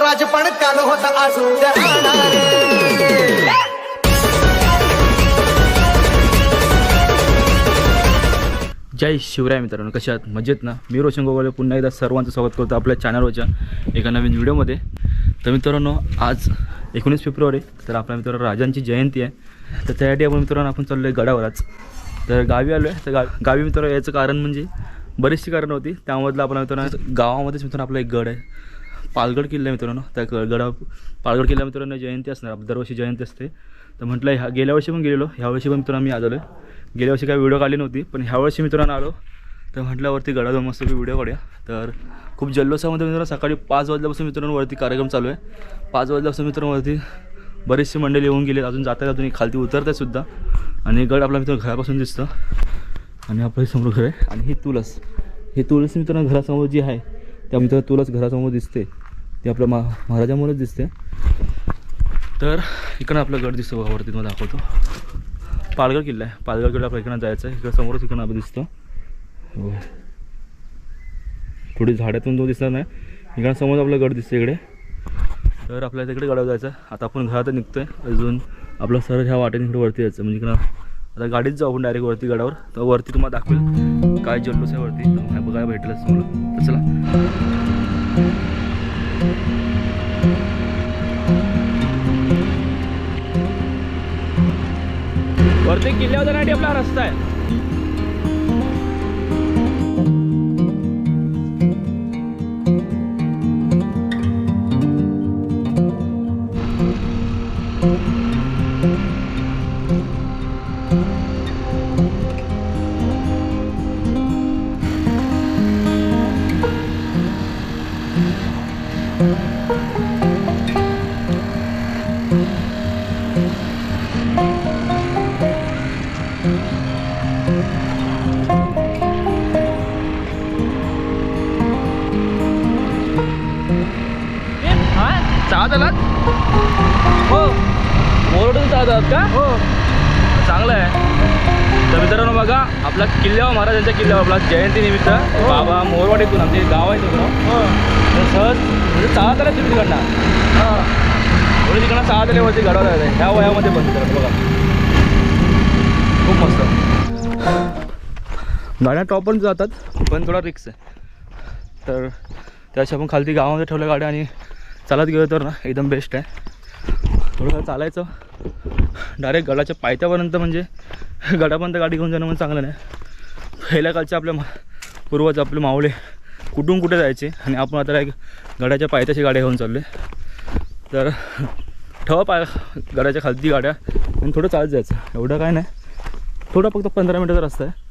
राजपण काल होता आज उद्या जय शिवराय मित्रांनो कशा आहात? मजेत ना? मी रोशन गोगोले पुन्हा एकदा सर्वांचं स्वागत करतो आपल्या चॅनलवरच्या एका नवीन व्हिडिओमध्ये तर मित्रांनो आज एकोणीस फेब्रुवारी तर आपल्या मित्रांनो राजांची जयंती आहे. तर त्यासाठी आपण मित्रांनो आपण चाललो आहे गडावरच तर गावी आलो आहे तर गा गावी मित्रांनो याचं कारण म्हणजे बरीचशी कारणं होती. त्यामधलं आपल्या मित्रांनो गावामध्येच मित्रांनो आपला एक गड आहे. पालगड किल्ला मित्रांनो. त्या गडा पालगड किल्ला मित्रांनो जयंती असणार. दरवर्षी जयंती असते. तर म्हटलं ह्या गेल्या वर्षी पण गेलेलो. ह्या वर्षी पण मित्रांनो मी आज आलो गेल्या वर्षी काही व्हिडिओ काढली नव्हती पण ह्या वर्षी मित्रांनो आलो. तर म्हटल्यावरती गडा जाऊन मस्त व्हिडिओ काढूया. तर खूप जल्लोषामध्ये मित्रांनो. सकाळी पाच वाजल्यापासून मित्रांनो वरती कार्यक्रम चालू आहे. पाच वाजल्यापासून मित्रांनो वरती बरेचसे मंडळी येऊन गेले. अजून जातात अजून खालती उतरत आहे सुद्धा. आणि गड आपला मित्र घरापासून दिसतं. आणि आपलं समोर घर आहे. आणि ही तुळस. ही तुळस मित्रांनो घरासमोर जी आहे त्या मित्र तुळस घरासमोर दिसते. ती आपल्या मा महाराजामुळेच दिसते. तर इकडं आपलं गड दिसतो बघा वरती तुम्हाला दाखवतो. पालघर किल्ला आहे. पालघर किल्ला आपल्या इकडं जायचं आहे. इकडं समोरच इकडं आपण दिसतं. हो. थोडी झाडातून तो दिसणार नाही. इकडं समोर आपलं गड दिसतं इकडे. तर आपल्याला तिकडे गडावर जायचं आहे. आता आपण घरात आहे अजून आपलं सरळ ह्या वाटेने इकडे वरती यायचं म्हणजे इकडं आता गाडीत जाऊ आपण डायरेक्ट वरती गडावर. तर वरती तुम्हाला दाखवेल. काय जल्लोस आहे वरती. तर काय बघायला भेटेल समोर तर चला. वरती किल्ल्यावर जाण्यासाठी आपला रस्ता आहे. का? हो. चांगलं आहे. तर मित्रांनो बघा आपला किल्ल्यावर महाराजांच्या किल्ल्यावर आपला जयंती निमित्त. बाबा मोरवाडीतून आमचे गाव आहे तिकडं. तर सहज म्हणजे चहा झाला तुम्ही तिकडनं. म्हणजे तिकडनं चहा झाल्यावरती गडावर जायचं ह्या वयामध्ये पण मित्रांनो बघा. खूप मस्त. गाड्या टॉप पण जातात पण थोडा रिक्स आहे. तर त्याशी आपण खालती गावामध्ये ठेवल्या गाड्या आणि चालत गेलो तर ना एकदम बेस्ट आहे. थोडंसं चालायचं. डायरेक्ट गडाच्या पायथ्यापर्यंत म्हणजे गडापर्यंत गाडी घेऊन जाणं म्हणजे चांगलं नाही. पहिल्या कालचे आपल्या मा पूर्वज आपले मावळे कुठून कुठे जायचे आणि आपण आता एक गडाच्या पायथ्याची गाड्या घेऊन चाललो तर ठेवा पाय गडाच्या खालती गाड्या आणि थोडं चालत जायचं. एवढं काय नाही. थोडं फक्त पंधरा मिनटाचा रस्ता आहे.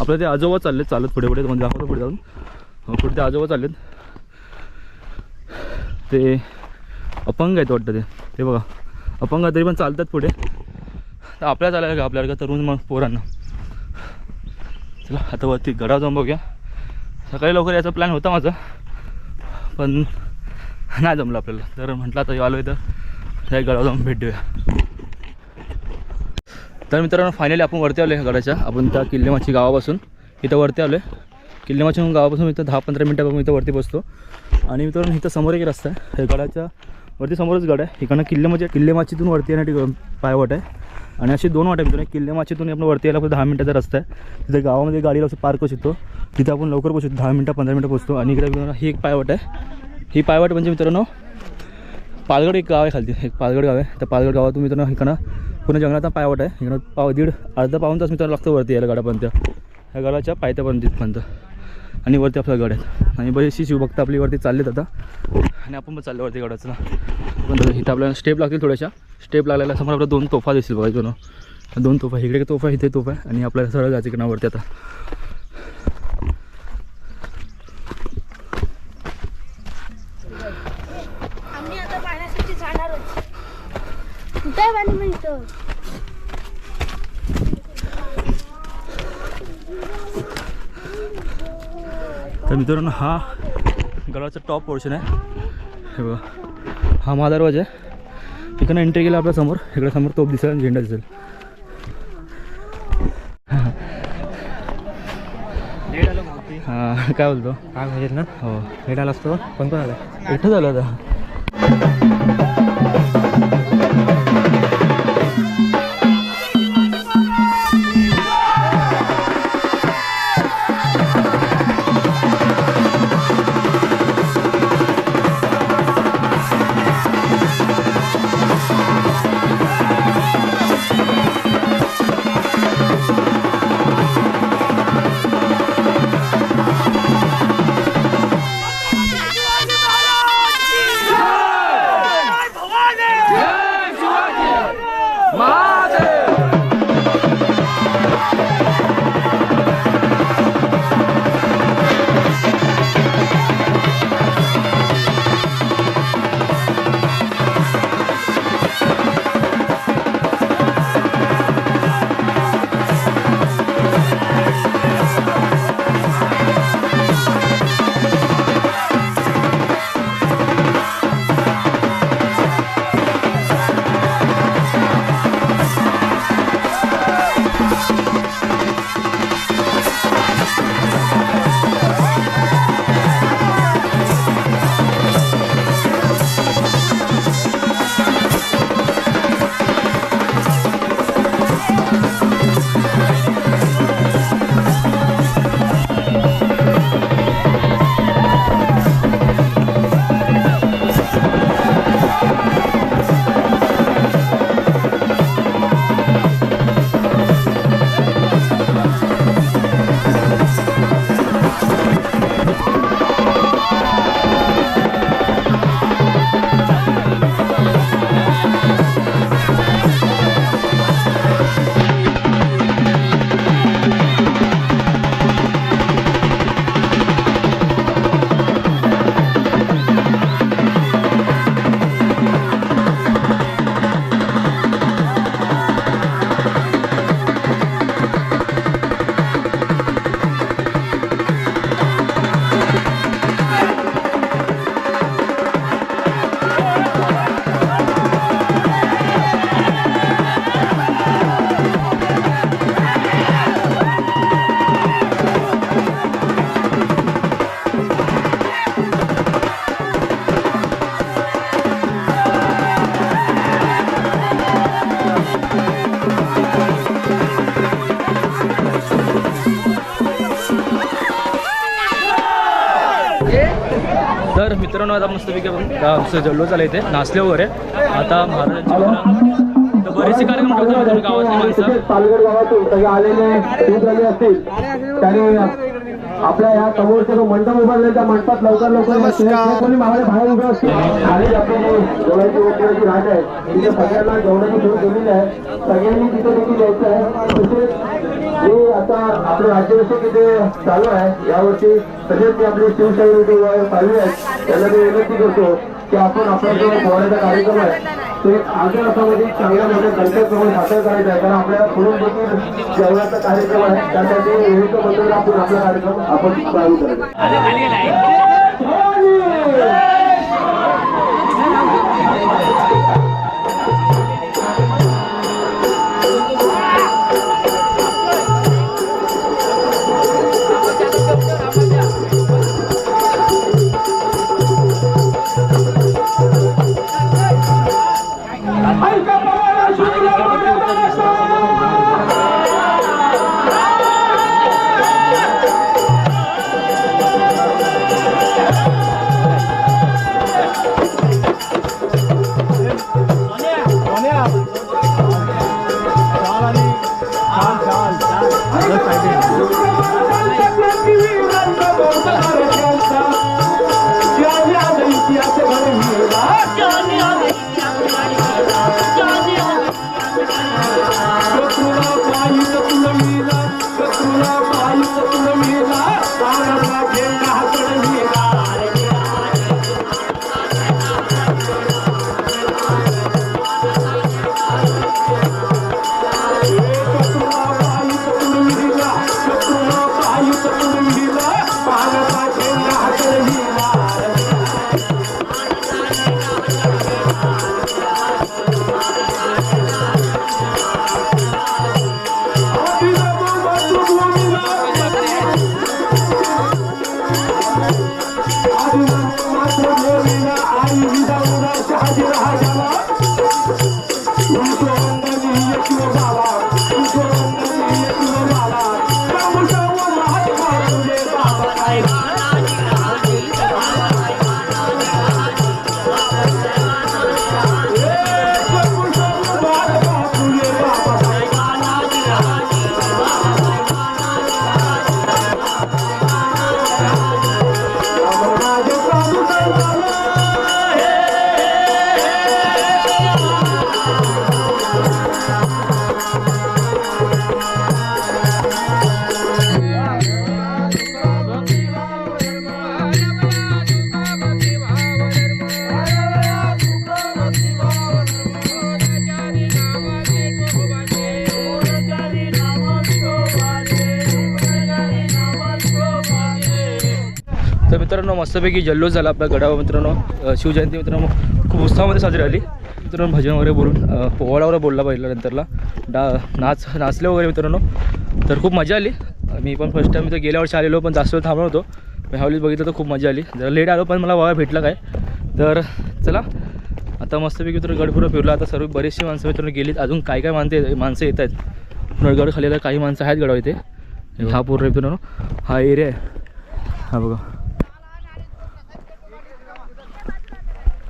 आपलं ते आजोबा चालले चालत पुढे पुढे. म्हणजे दाखवतो पुढे जाऊन. हो, पुढे ते आजोबा चाललेत. ते अपंग आहेत वाटतं ते. ते बघा. अपंग तरी पण चालतात पुढे. तर आपल्या चालायला का आपल्याला का तरुण मग पोरांना? चला आता वरती गडा जाऊन बघूया. सकाळी लवकर याचा प्लॅन होता माझा. पण नाही जमलं आपल्याला. तर म्हटलं आता आलो आहे तर त्या गडावर जाऊन भेट देऊया. तर मित्रांनो फायनली आपण वरती आलो आहे गडाच्या. आपण त्या किल्लेमाची गावापासून इथं वरती आलो आहे किल्लेमाची गावापासून इथं दहा पंधरा मिनटापासून इथं वरती बसतो. आणि मित्रांनो इथं समोर एक रस्ता आहे. हे गडाच्या वरती समोरच गड आहे. इकडनं किल्ले म्हणजे किल्लेमाचीतून वरती येण्यासाठी पायवाट आहे. आणि असे दोन वाट आहे मित्रांनो. किल्लेमाचीतून आपण वरती यायला फक्त दहा मिनटाचा रस्ता आहे. तिथे गावामध्ये गाडीला असं पार्क करू शकतो तिथे आपण लवकर पोहोचतो दहा मिनटं पंधरा मिनटं पोहोचतो आणि इकडे मित्रांनो ही एक पायवाट आहे. ही पायवाट म्हणजे मित्रांनो पालगड एक गाव आहे खालती. एक पालगड गाव आहे. त्या पालगड गावातून मित्रांनो इकडं पुन्हा जंगलात पायवाट आहे. इकडं पाव दीड अर्धा पाऊन तास मित्रांनो लागतं वरती यायला गडापर्यंत. ह्या गडाच्या पायथ्यापर्यंत तिथपर्यंत आणि वरती आपला गड आहे आणि बरीचशी शिवभक्त आपली वरती चाललेत आता. आणि आपण पण चाललो वरती गडाचं पण इथं आपल्याला स्टेप लागतील थोड्याशा. स्टेप लागल्याला समोर आपल्याला दोन तोफा दिसतील बघा इथून दोन तोफा इकडे तोफा इथे तोफा आणि आपल्याला सरळ जायचं इकडं वरती आता आम्ही आता पाण्यासाठी जाणार कुठे आहे पाणी म्हणतो तर मित्रांनो हा गडाचा टॉप पोर्शन आहे. हे बघा हा महादरवाज आहे. इकडनं एंट्री केलं आपल्यासमोर. इकडे समोर तोप दिसेल आणि झेंडा दिसेल. हां काय बोलतो? काय माहिती ना? हो. भेटायला असतो. कोण कोण आलं एकटं झालं आता मित्रांनो आता मस्तपैकी आपण आमचं जल्लो चालू इथे नाचले वगैरे आता महाराजांच्या बरेचसे कार्यक्रम गावातली माणसं. पालघर गावातून सगळे आलेले असतील त्याने आपल्या या समोरचा जो मंडप उभारले त्या मंडपात लवकर लवकर कोणी मावळे बाहेर उभे असतील? आणि जेवणाची वगैरेची राट आहे तिथे सगळ्यांना जेवणाची सोय केलेली आहे. सगळ्यांनी तिथे देखील यायचं आहे. तसेच मी आता आपलं राज्याभिषेक इथे चालू आहे. यावर्षी तसेच मी आपले शिवशाही पाहिजे आहेत. त्यांना मी विनंती करतो की आपण आपला जो पोहण्याचा कार्यक्रम आहे. तो अर्ध्या तासामध्ये चांगल्या मोठ्या कंटेप्रमाणे सादर करायचा आहे. कारण आपल्या देखील जेवणाचा कार्यक्रम आहे. त्यासाठी विविध पद्धतीने आपण आपला कार्यक्रम आपण चालू करायचा मस्तपैकी जल्लोष झाला आपल्या गडावर मित्रांनो. शिवजयंती मित्रांनो खूप उत्साहामध्ये साजरी झाली. मित्रांनो भजन वगैरे बोलून पोवाडावर पोवाडा वगैरे बोलला पाहिजे नंतरला. डा नाच नाचले वगैरे मित्रांनो. तर खूप मजा आली. मी पण फर्स्ट टाईम इथं गेल्या वर्षी आलेलो पण जास्त वेळ थांबलो होतो. मी ह्यावेळी बघितलं तर खूप मजा आली. जरा लेट आलो पण मला वाया भेटला काय. तर चला आता मस्तपैकी तर गड फिरला. आता सर्व बरेचशी माणसं मित्रांनो गेलीत. अजून काय काय माणसं माणसं येत आहेत? गड खाली काही माणसं आहेत गडावर इथे. हा पूर्ण मित्रांनो हा एरिया आहे. हा बघा.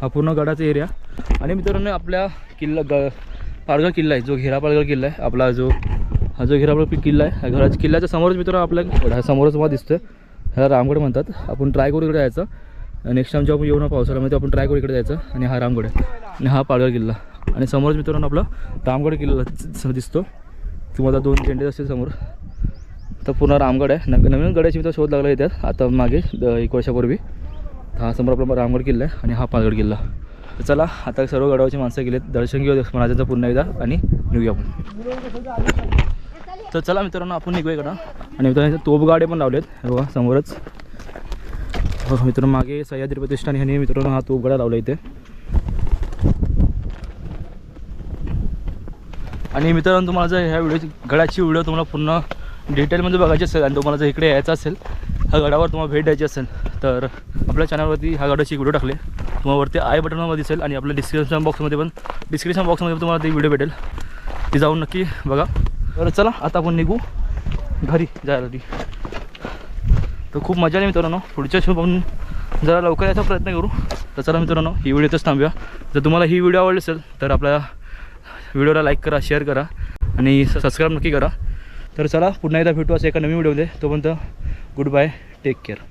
हा पूर्ण गडाचा एरिया आणि मित्रांनो आपल्या किल्ला ग पालघर किल्ला आहे जो घेरा पालघर किल्ला आहे आपला जो हा जो घेरा पालघर किल्ला आहे ह्या घराच्या किल्ल्याच्या समोरच मित्रांनो आपल्या ह्या समोरच मला दिसतं ह्याला रामगड म्हणतात. आपण ट्राय करू इकडे जायचं. नेक्स्ट टाइम जेव्हा आपण येऊ ना पावसाळ्यामध्ये आपण ट्राय करू इकडे जायचं. आणि हा रामगड आहे. आणि हा पालघर किल्ला. आणि समोरच मित्रांनो आपला रामगड किल्ला दिसतो. तुम्हाला दोन झेंडे असतील समोर. तर पूर्ण रामगड आहे. नवीन गडाची मित्र शोध लागला येतात आता मागे द- एक वर्षापूर्वी. हा समोर आपला रामगड किल्ला आहे आणि हा पालगड किल्ला. तर चला आता सर्व गडावरची माणसं गेलेत. दर्शन घेऊ महाराजांचं पुन्हा एकदा आणि निघूया आपण. तर चला मित्रांनो आपण निघूया इकडं. आणि मित्रांनो तोपगाडे पण लावलेत. बघा समोरच. हो, हो मित्रांनो मागे सह्याद्री प्रतिष्ठान ह्याने मित्रांनो हा तोपगाडा लावला इथे. आणि मित्रांनो तुम्हाला जर ह्या व्हिडिओची गडाची व्हिडिओ तुम्हाला पूर्ण डिटेलमध्ये म्हणजे बघायची असेल आणि तुम्हाला जर इकडे यायचं असेल ह्या गडावर तुम्हाला भेट द्यायची असेल तर आपल्या चॅनलवरती ह्या गडाची व्हिडिओ टाकले तुम्हाला वरती आय बटनमध्ये दिसेल आणि आपल्या डिस्क्रिप्शन बॉक्समध्ये पण डिस्क्रिप्शन बॉक्समध्ये पण तुम्हाला ती व्हिडिओ भेटेल. ती जाऊन नक्की बघा. तर चला आता आपण निघू घरी जायसाठी. तर खूप मजा आली मित्रांनो. पुढच्या शो आपण जरा लवकर यायचा प्रयत्न करू. तर चला मित्रांनो ही व्हिडिओ इथंच थांबूया. जर तुम्हाला ही व्हिडिओ आवडली असेल तर आपल्या व्हिडिओला लाईक करा शेअर करा आणि सबस्क्राईब नक्की करा. तर चला पुन्हा एकदा भेटू असं एका नवीन व्हिडिओमध्ये तोपर्यंत गुड बाय टेक केअर